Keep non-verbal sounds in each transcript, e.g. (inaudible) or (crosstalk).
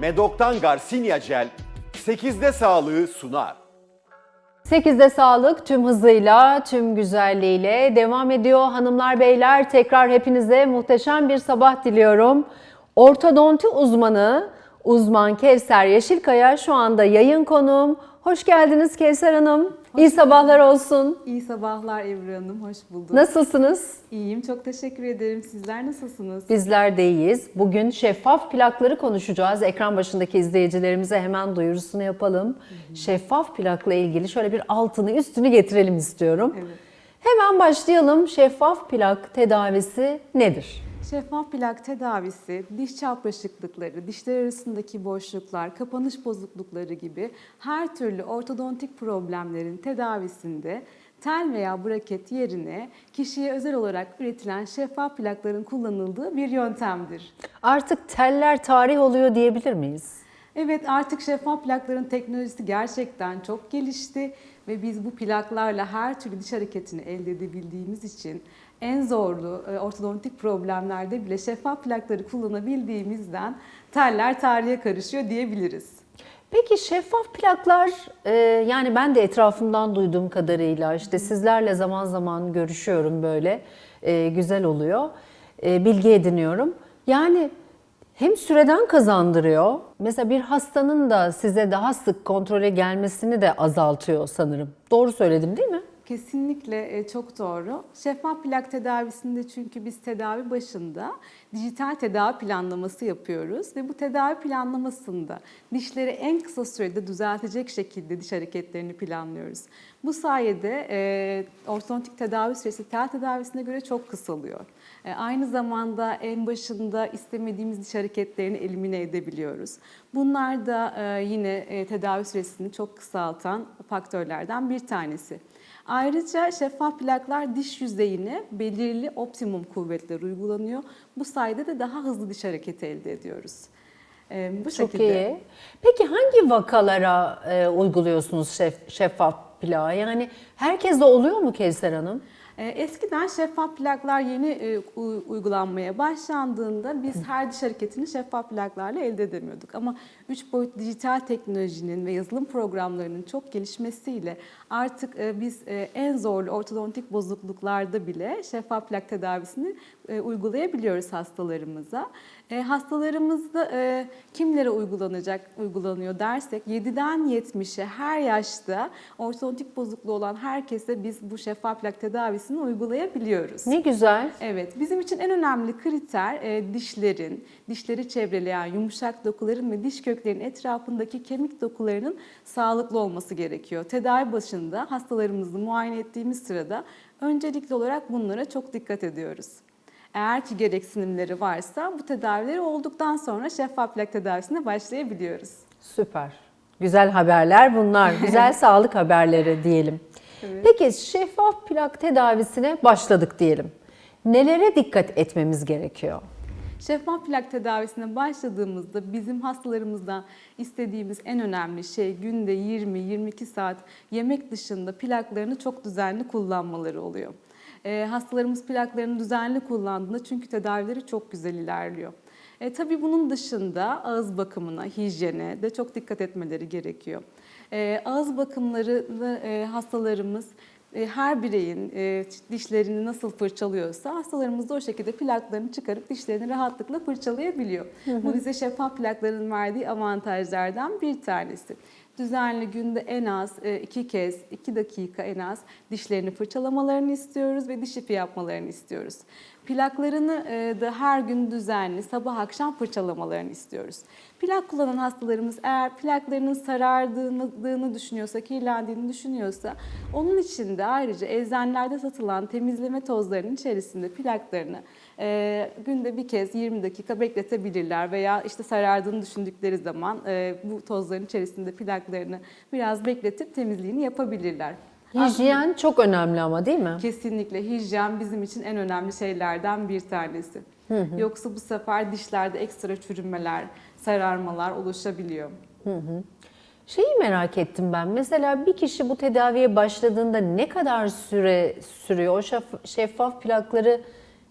Medok'tan Garcinia Gel 8'de sağlığı sunar. 8'de sağlık tüm hızıyla, tüm güzelliğiyle devam ediyor. Hanımlar, beyler tekrar hepinize muhteşem bir sabah diliyorum. Ortodonti uzmanı, uzman Kevser Yeşilkaya şu anda yayın konuğum. Hoş geldiniz Kevser Hanım. İyi sabahlar olsun. İyi sabahlar Ebru Hanım, hoş bulduk. Nasılsınız? İyiyim, çok teşekkür ederim. Sizler nasılsınız? Bizler de iyiyiz. Bugün şeffaf plakları konuşacağız. Ekran başındaki izleyicilerimize hemen duyurusunu yapalım. Şeffaf plakla ilgili şöyle bir altını üstünü getirelim istiyorum. Evet. Hemen başlayalım. Şeffaf plak tedavisi nedir? Şeffaf plak tedavisi, diş çapraşıklıkları, dişler arasındaki boşluklar, kapanış bozuklukları gibi her türlü ortodontik problemlerin tedavisinde tel veya braket yerine kişiye özel olarak üretilen şeffaf plakların kullanıldığı bir yöntemdir. Artık teller tarih oluyor diyebilir miyiz? Evet artık şeffaf plakların teknolojisi gerçekten çok gelişti ve biz bu plaklarla her türlü diş hareketini elde edebildiğimiz için en zorlu e, ortodontik problemlerde bile şeffaf plakları kullanabildiğimizden teller tarihe karışıyor diyebiliriz. Peki şeffaf plaklar e, yani ben de etrafımdan duyduğum kadarıyla işte sizlerle zaman zaman görüşüyorum böyle e, güzel oluyor bilgi ediniyorum. Yani hem süreden kazandırıyor mesela bir hastanın da size daha sık kontrole gelmesini de azaltıyor sanırım. Doğru söyledim değil mi? Kesinlikle e, çok doğru. Şeffaf plak tedavisinde çünkü biz tedavi başında dijital tedavi planlaması yapıyoruz ve bu tedavi planlamasında dişleri en kısa sürede düzeltecek şekilde diş hareketlerini planlıyoruz. Bu sayede e, ortodontik tedavi süresi tel tedavisine göre çok kısalıyor. E, aynı zamanda en başında istemediğimiz diş hareketlerini elimine edebiliyoruz. Bunlar da e, yine e, tedavi süresini çok kısaltan faktörlerden bir tanesi. Ayrıca şeffaf plaklar diş yüzeyine belirli optimum kuvvetler uygulanıyor. Bu sayede de daha hızlı diş hareketi elde ediyoruz. Ee, bu Çok şekilde. iyi. Peki hangi vakalara e, uyguluyorsunuz şef, şeffaf plağı? Yani herkeste oluyor mu Kevser Hanım? Ee, Eskiden şeffaf plaklar yeni e, uygulanmaya başlandığında biz her diş hareketini şeffaf plaklarla elde edemiyorduk. Ama 3 boyutlu dijital teknolojinin ve yazılım programlarının çok gelişmesiyle artık e, biz e, en zorlu ortodontik bozukluklarda bile şeffaf plak tedavisini uygulayabiliyoruz hastalarımıza. E, hastalarımızda e, kimlere uygulanacak, uygulanıyor dersek 7'den 70'e her yaşta ortodontik bozukluğu olan herkese biz bu şeffaf plak tedavisini uygulayabiliyoruz. Ne güzel. Evet, bizim için en önemli kriter e, dişlerin, dişleri çevreleyen yumuşak dokuların ve diş köklerinin etrafındaki kemik dokularının sağlıklı olması gerekiyor. Tedavi başında hastalarımızı muayene ettiğimiz sırada öncelikli olarak bunlara çok dikkat ediyoruz. Eğer ki gereksinimleri varsa bu tedavileri olduktan sonra şeffaf plak tedavisine başlayabiliyoruz. Süper. Güzel haberler bunlar. (laughs) Güzel sağlık haberleri diyelim. Evet. Peki şeffaf plak tedavisine başladık diyelim. Nelere dikkat etmemiz gerekiyor? Şeffaf plak tedavisine başladığımızda bizim hastalarımızdan istediğimiz en önemli şey günde 20-22 saat yemek dışında plaklarını çok düzenli kullanmaları oluyor. Ee, hastalarımız plaklarını düzenli kullandığında çünkü tedavileri çok güzel ilerliyor. E, tabii bunun dışında ağız bakımına, hijyene de çok dikkat etmeleri gerekiyor. E, ağız bakımlarını e, hastalarımız e, her bireyin e, dişlerini nasıl fırçalıyorsa hastalarımız da o şekilde plaklarını çıkarıp dişlerini rahatlıkla fırçalayabiliyor. Bu bize şeffaf plakların verdiği avantajlardan bir tanesi. Düzenli günde en az e, iki kez, iki dakika en az dişlerini fırçalamalarını istiyoruz ve diş ipi yapmalarını istiyoruz. Plaklarını e, da her gün düzenli sabah akşam fırçalamalarını istiyoruz. Plak kullanan hastalarımız eğer plaklarının sarardığını düşünüyorsa, kirlendiğini düşünüyorsa onun için de ayrıca eczanelerde satılan temizleme tozlarının içerisinde plaklarını e, günde bir kez 20 dakika bekletebilirler veya işte sarardığını düşündükleri zaman e, bu tozların içerisinde plaklarını biraz bekletip temizliğini yapabilirler. Hijyen çok önemli ama değil mi? Kesinlikle hijyen bizim için en önemli şeylerden bir tanesi. Yoksa bu sefer dişlerde ekstra çürümeler, sararmalar oluşabiliyor. Şeyi merak ettim ben. Mesela bir kişi bu tedaviye başladığında ne kadar süre sürüyor? O şef- şeffaf plakları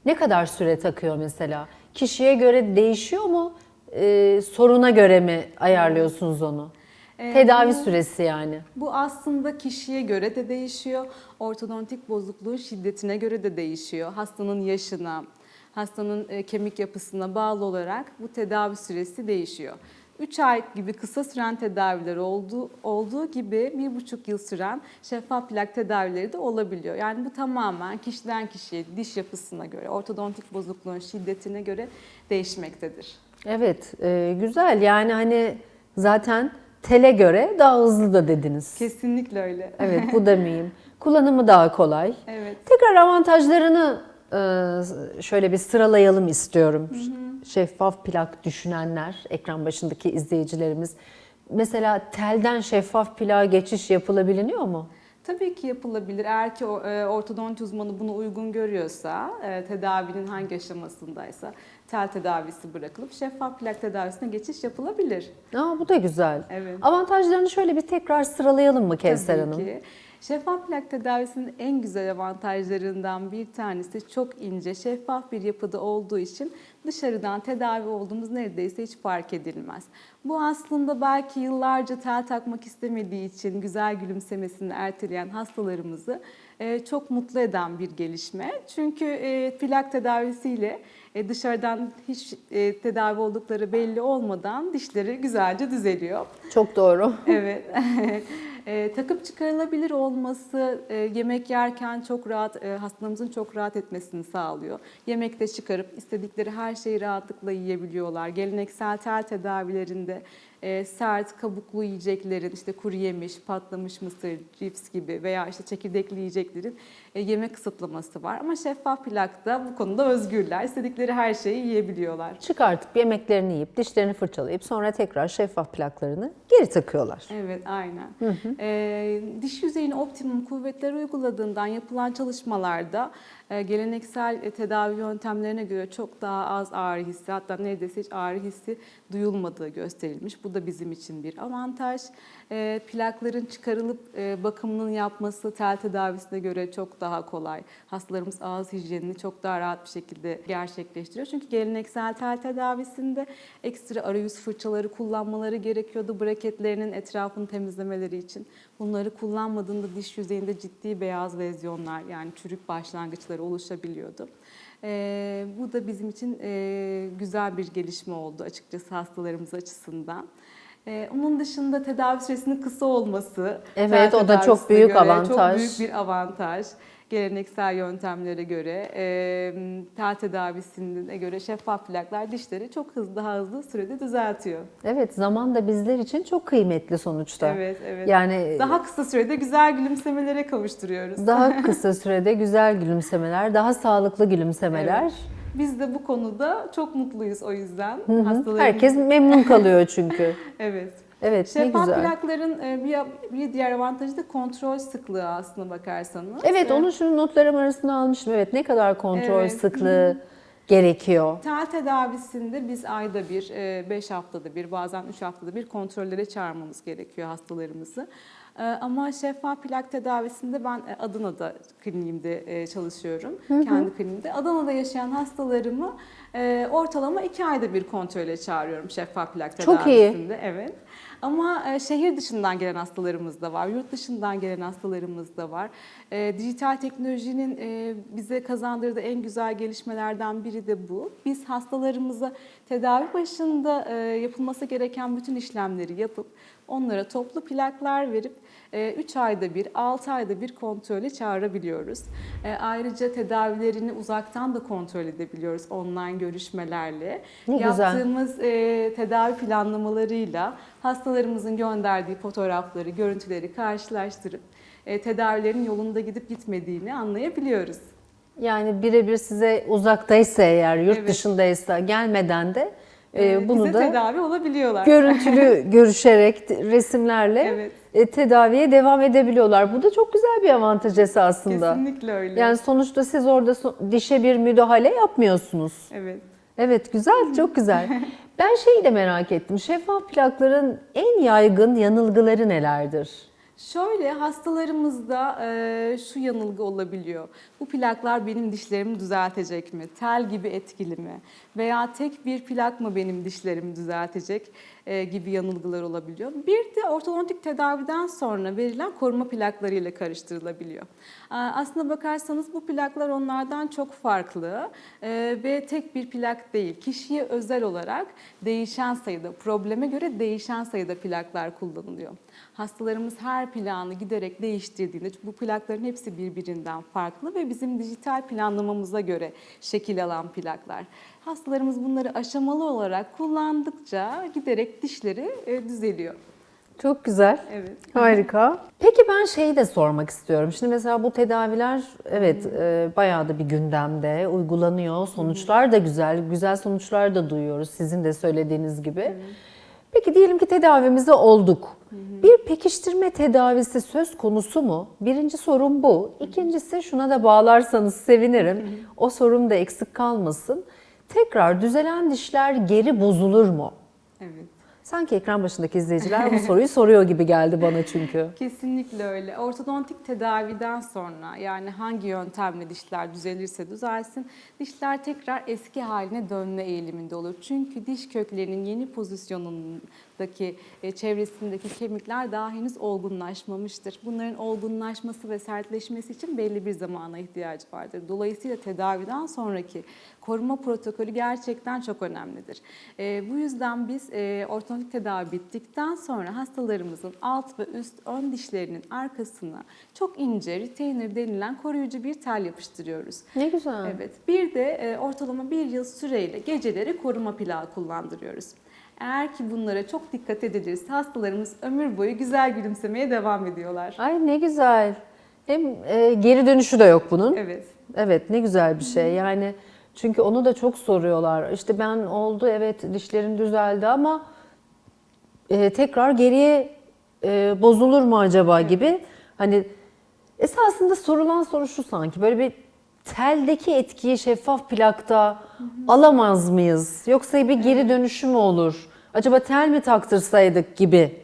ne kadar süre takıyor mesela? Kişiye göre değişiyor mu? e, soruna göre mi ayarlıyorsunuz onu? Ee, Tedavi bu- süresi yani. Bu aslında kişiye göre de değişiyor. Ortodontik bozukluğun şiddetine göre de değişiyor. Hastanın yaşına, hastanın e, kemik yapısına bağlı olarak bu tedavi süresi değişiyor. 3 ay gibi kısa süren tedaviler olduğu, olduğu gibi 1,5 yıl süren şeffaf plak tedavileri de olabiliyor. Yani bu tamamen kişiden kişiye, diş yapısına göre, ortodontik bozukluğun şiddetine göre değişmektedir. Evet, e, güzel. Yani hani zaten tele göre daha hızlı da dediniz. Kesinlikle öyle. Evet, bu (laughs) da mühim. Kullanımı daha kolay. Evet. Tekrar avantajlarını e, şöyle bir sıralayalım istiyorum. Şeffaf plak düşünenler, ekran başındaki izleyicilerimiz. Mesela telden şeffaf plağa geçiş yapılabiliyor mu? Tabii ki yapılabilir. Eğer ki e, ortodonti uzmanı bunu uygun görüyorsa, e, tedavinin hangi aşamasındaysa tel tedavisi bırakılıp şeffaf plak tedavisine geçiş yapılabilir. Aa, bu da güzel. Evet. Avantajlarını şöyle bir tekrar sıralayalım mı Kevser Tabii Hanım? ki. Şeffaf plak tedavisinin en güzel avantajlarından bir tanesi çok ince, şeffaf bir yapıda olduğu için dışarıdan tedavi olduğumuz neredeyse hiç fark edilmez. Bu aslında belki yıllarca tel takmak istemediği için güzel gülümsemesini erteleyen hastalarımızı e, çok mutlu eden bir gelişme. Çünkü e, plak tedavisiyle e, dışarıdan hiç e, tedavi oldukları belli olmadan dişleri güzelce düzeliyor. Çok doğru. Evet. (laughs) E, takıp çıkarılabilir olması e, yemek yerken çok rahat, e, hastalarımızın çok rahat etmesini sağlıyor. Yemekte çıkarıp istedikleri her şeyi rahatlıkla yiyebiliyorlar. Geleneksel tel tedavilerinde e, sert, kabuklu yiyeceklerin, işte kuru yemiş, patlamış mısır, cips gibi veya işte çekirdekli yiyeceklerin e, yeme kısıtlaması var. Ama şeffaf plakta bu konuda özgürler. İstedikleri her şeyi yiyebiliyorlar. Çıkartıp yemeklerini yiyip, dişlerini fırçalayıp sonra tekrar şeffaf plaklarını geri takıyorlar. Evet, aynen. Ee, diş yüzeyine optimum kuvvetler uyguladığından yapılan çalışmalarda e, geleneksel e, tedavi yöntemlerine göre çok daha az ağrı hissi, hatta neredeyse hiç ağrı hissi duyulmadığı gösterilmiş. Bu da bizim için bir avantaj. Ee, plakların çıkarılıp e, bakımının yapması tel tedavisine göre çok daha kolay. Hastalarımız ağız hijyenini çok daha rahat bir şekilde gerçekleştiriyor. Çünkü geleneksel tel tedavisinde ekstra arayüz fırçaları kullanmaları gerekiyordu braketlerinin etrafını temizlemeleri için. Bunları kullanmadığında diş yüzeyinde ciddi beyaz lezyonlar yani çürük başlangıçları oluşabiliyordu. Ee, bu da bizim için e, güzel bir gelişme oldu açıkçası hastalarımız açısından. Ee, onun dışında tedavi süresinin kısa olması. Evet, o da çok büyük göre avantaj. Çok büyük bir avantaj. Geleneksel yöntemlere göre, e, tel tedavisine göre şeffaf plaklar dişleri çok hızlı, daha hızlı sürede düzeltiyor. Evet, zaman da bizler için çok kıymetli sonuçta. Evet, evet. Yani Daha kısa sürede güzel gülümsemelere kavuşturuyoruz. daha (laughs) kısa sürede güzel gülümsemeler, daha sağlıklı gülümsemeler. Evet. Biz de bu konuda çok mutluyuz o yüzden. Hı hı. Hastalarımız- Herkes memnun kalıyor çünkü. (laughs) Evet. Evet, ne Şeffaf güzel. plakların e, bir, bir diğer avantajı da kontrol sıklığı aslına bakarsanız. Evet, E, onu şu notlarım arasında almıştım. Evet, ne kadar kontrol Evet. sıklığı gerekiyor. Tel tedavisinde biz ayda bir, 5 haftada bir, bazen 3 haftada bir kontrollere çağırmamız gerekiyor hastalarımızı. E, Ama şeffaf plak tedavisinde ben e, Adana'da kliniğimde e, çalışıyorum. Kendi kliniğimde. Adana'da yaşayan hastalarımı e, ortalama 2 ayda bir kontrole çağırıyorum şeffaf plak Çok iyi. tedavisinde. Evet. Ama e, şehir dışından gelen hastalarımız da var, yurt dışından gelen hastalarımız da var. E, dijital teknolojinin e, bize kazandırdığı en güzel gelişmelerden biri de bu. Biz hastalarımıza tedavi başında e, yapılması gereken bütün işlemleri yapıp onlara toplu plaklar verip 3 ayda bir, 6 ayda bir kontrole çağırabiliyoruz. E, Ayrıca tedavilerini uzaktan da kontrol edebiliyoruz online görüşmelerle. Ne güzel. Yaptığımız e, tedavi planlamalarıyla hastalarımızın gönderdiği fotoğrafları, görüntüleri karşılaştırıp e, tedavilerin yolunda gidip gitmediğini anlayabiliyoruz. Yani birebir size uzaktaysa eğer, yurt Evet. dışındaysa gelmeden de e, bunu bize da tedavi olabiliyorlar. görüntülü (laughs) görüşerek resimlerle Evet. e, tedaviye devam edebiliyorlar. Bu da çok güzel bir avantaj esasında. Kesinlikle öyle. Yani sonuçta siz orada so- dişe bir müdahale yapmıyorsunuz. evet. Evet güzel, (laughs) çok güzel. Ben şeyi de merak ettim. Şeffaf plakların en yaygın yanılgıları nelerdir? Şöyle hastalarımızda e, şu yanılgı olabiliyor. Bu plaklar benim dişlerimi düzeltecek mi? Tel gibi etkili mi? Veya tek bir plak mı benim dişlerimi düzeltecek gibi yanılgılar olabiliyor. Bir de ortodontik tedaviden sonra verilen koruma plaklarıyla karıştırılabiliyor. E, aslına bakarsanız bu plaklar onlardan çok farklı e, ve tek bir plak değil. Kişiye özel olarak değişen sayıda, probleme göre değişen sayıda plaklar kullanılıyor. Hastalarımız her planı giderek değiştirdiğinde bu plakların hepsi birbirinden farklı ve bizim dijital planlamamıza göre şekil alan plaklar. Hastalarımız bunları aşamalı olarak kullandıkça giderek dişleri e, düzeliyor. Çok güzel. Evet. Harika. Peki ben şeyi de sormak istiyorum. Şimdi mesela bu tedaviler evet e, bayağı da bir gündemde uygulanıyor. Sonuçlar da güzel. Güzel sonuçlar da duyuyoruz sizin de söylediğiniz gibi. Peki diyelim ki tedavimize olduk. Bir pekiştirme tedavisi söz konusu mu? Birinci sorum bu. İkincisi şuna da bağlarsanız sevinirim. O sorum da eksik kalmasın. Tekrar düzelen dişler geri bozulur mu? Evet. Sanki ekran başındaki izleyiciler bu soruyu soruyor gibi geldi bana çünkü. (laughs) Kesinlikle öyle. Ortodontik tedaviden sonra yani hangi yöntemle dişler düzelirse düzelsin dişler tekrar eski haline dönme eğiliminde olur. Çünkü diş köklerinin yeni pozisyonundaki e, çevresindeki kemikler daha henüz olgunlaşmamıştır. Bunların olgunlaşması ve sertleşmesi için belli bir zamana ihtiyacı vardır. Dolayısıyla tedaviden sonraki koruma protokolü gerçekten çok önemlidir. E, bu yüzden biz e, ortodontik tedavi bittikten sonra hastalarımızın alt ve üst ön dişlerinin arkasına çok ince retainer denilen koruyucu bir tel yapıştırıyoruz. Ne güzel. Evet. Bir de e, ortalama bir yıl süreyle geceleri koruma plağı kullandırıyoruz. Eğer ki bunlara çok dikkat edilirse hastalarımız ömür boyu güzel gülümsemeye devam ediyorlar. Ay ne güzel. Hem e, geri dönüşü de yok bunun. Evet. Evet ne güzel bir şey. Yani çünkü onu da çok soruyorlar. İşte ben oldu evet dişlerim düzeldi ama e, tekrar geriye e, bozulur mu acaba gibi. Hani esasında sorulan soru şu sanki böyle bir teldeki etkiyi şeffaf plakta alamaz mıyız? Yoksa bir geri dönüşü mü olur? Acaba tel mi taktırsaydık gibi.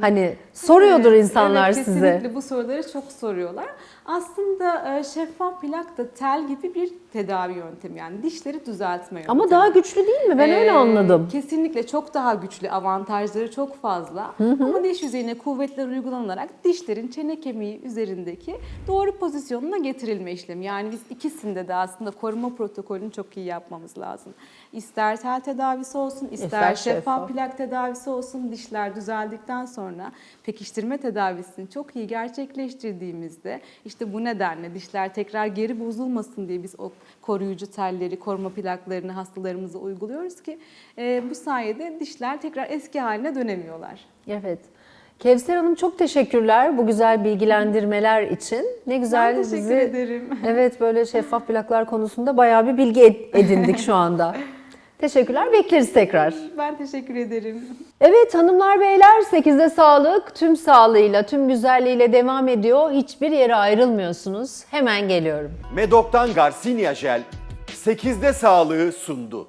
Hani soruyordur Evet, insanlar evet, size. Kesinlikle bu soruları çok soruyorlar. Aslında e, şeffaf plak da tel gibi bir tedavi yöntemi yani dişleri düzeltme yöntemi. Ama daha güçlü değil mi? Ben öyle Ee, anladım. Kesinlikle çok daha güçlü avantajları çok fazla. Ama diş yüzeyine kuvvetler uygulanarak dişlerin çene kemiği üzerindeki doğru pozisyonuna getirilme işlemi. Yani biz ikisinde de aslında koruma protokolünü çok iyi yapmamız lazım. İster tel tedavisi olsun, ister, İster şeffaf, şeffaf. plak tedavisi olsun dişler düzeldikten sonra pekiştirme tedavisini çok iyi gerçekleştirdiğimizde işte bu nedenle dişler tekrar geri bozulmasın diye biz o koruyucu telleri, koruma plaklarını hastalarımıza uyguluyoruz ki e, bu sayede dişler tekrar eski haline dönemiyorlar. Evet. Kevser Hanım çok teşekkürler bu güzel bilgilendirmeler için. Ne güzel Ben teşekkür bizi- ederim. Evet böyle şeffaf plaklar konusunda bayağı bir bilgi ed- edindik şu anda. (laughs) Teşekkürler. Bekleriz tekrar. Ben teşekkür ederim. Evet hanımlar beyler 8'de sağlık tüm sağlığıyla tüm güzelliğiyle devam ediyor. Hiçbir yere ayrılmıyorsunuz. Hemen geliyorum. Medok'tan Garcinia Jel 8'de sağlığı sundu.